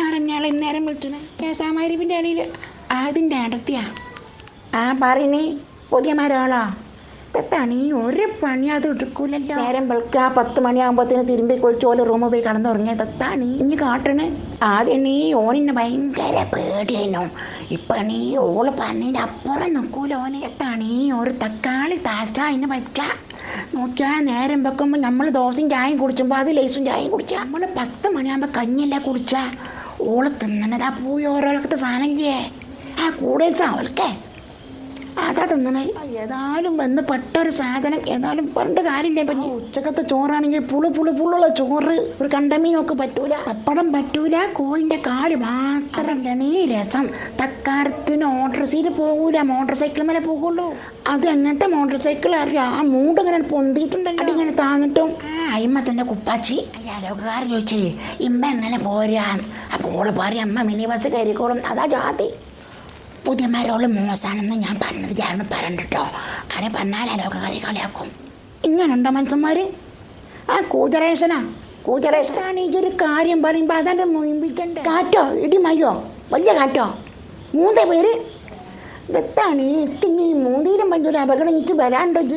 ആരഞ്ഞാൾ ഇന്നേരം വിളിച്ചത്? കേസാമാരിപ്പിന്റെ അടിയിൽ അതിന്റെ അടുത്തിയാ ആ പറയണേ പുതിയ മരമാളാ തെത്താണ് ഈ ഒരു പണി അത് എടുക്കൂലല്ലോ നേരം വെളുക്കുക പത്ത് മണിയാകുമ്പോഴത്തേന് തിരുമ്പി കുളിച്ച് ഓൽ റൂമിൽ പോയി കടന്നുറങ്ങിയ. തെത്താണ് ഇനി കാട്ടണ്. ആദ്യം നീ ഓനിന്നെ ഭയങ്കര പേടിയായിരുന്നു ഇപ്പൊ നീ ഓൾ പറഞ്ഞതിന്റെ അപ്പുറം നിൽക്കൂല ഓന്. എത്താണ് ഈ ഒരു തക്കാളി താഴ്ച അതിന് പറ്റുക നോക്കിയാൽ നേരം വെക്കുമ്പോൾ നമ്മൾ ദോശയും ചായയും കുടിച്ചുമ്പോൾ അത് ലേസും ചായയും കുടിച്ചാൽ നമ്മൾ പത്ത് മണിയാകുമ്പോൾ കഞ്ഞില്ല കുടിച്ചാൽ ഓൾ തിന്നണതാ പോയി ഓരോളത്തെ സാധനമില്ലേ ആ കൂടുതൽ അവൾക്കേ തിന്നണേ ഏതായാലും വന്ന് പെട്ടൊരു സാധനം ഏതായാലും പറഞ്ഞിട്ട് കാര്യമില്ല. ഇപ്പം ഉച്ചക്കത്തെ ചോറാണെങ്കിൽ പുളു പുളു പുളുള്ള ചോറ് ഒരു കണ്ടമീനൊക്കെ പറ്റൂല പപ്പടം പറ്റൂല കോഴിന്റെ കാൽ മാത്രം ഈ രസം. തക്കാരത്തിന് ഓട്ടോർ സീറ്റ് പോകൂല മോട്ടോർ സൈക്കിൾ മേലെ പോകുള്ളൂ അത് എങ്ങനത്തെ മോട്ടോർ സൈക്കിൾ അറിയാം ആ മൂട് ഇങ്ങനെ പൊന്തിയിട്ടുണ്ടല്ലോ. ഇങ്ങനെ താങ്ങിട്ടും ആ തന്റെ കുപ്പാച്ചി. അയാലോകാർ ചോദിച്ചേ ഇമ്മ എങ്ങനെ പോരാ. അപ്പോൾ ഓൾ പറയും അമ്മ മിനി ബസ് കയറിക്കോളും. അതാ ജാതി. പുതിയ മരോൾ മോശമാണെന്ന് ഞാൻ പറഞ്ഞത് ഞാൻ പറഞ്ഞിട്ടോ ആരെ പറഞ്ഞാൽ അലോക കളി കളിയാക്കും. ഇങ്ങനെയുണ്ടോ മനുഷ്യന്മാർ ആ കൂതറേശനാ കൂതറേശനാണ് ഈ ഒരു കാര്യം പറയുമ്പോൾ അതെന്റെ മുയിമ്പിച്ചണ്ട് കാറ്റോ ഇടി മയ്യോ? വലിയ കാറ്റോ മൂന്നേ പേര്? ഇതെത്താണ് ഈ ഇത്തിങ്ങി മൂന്നിലും വലിയൊരു അപകടം എനിക്ക് വരാണ്ടത്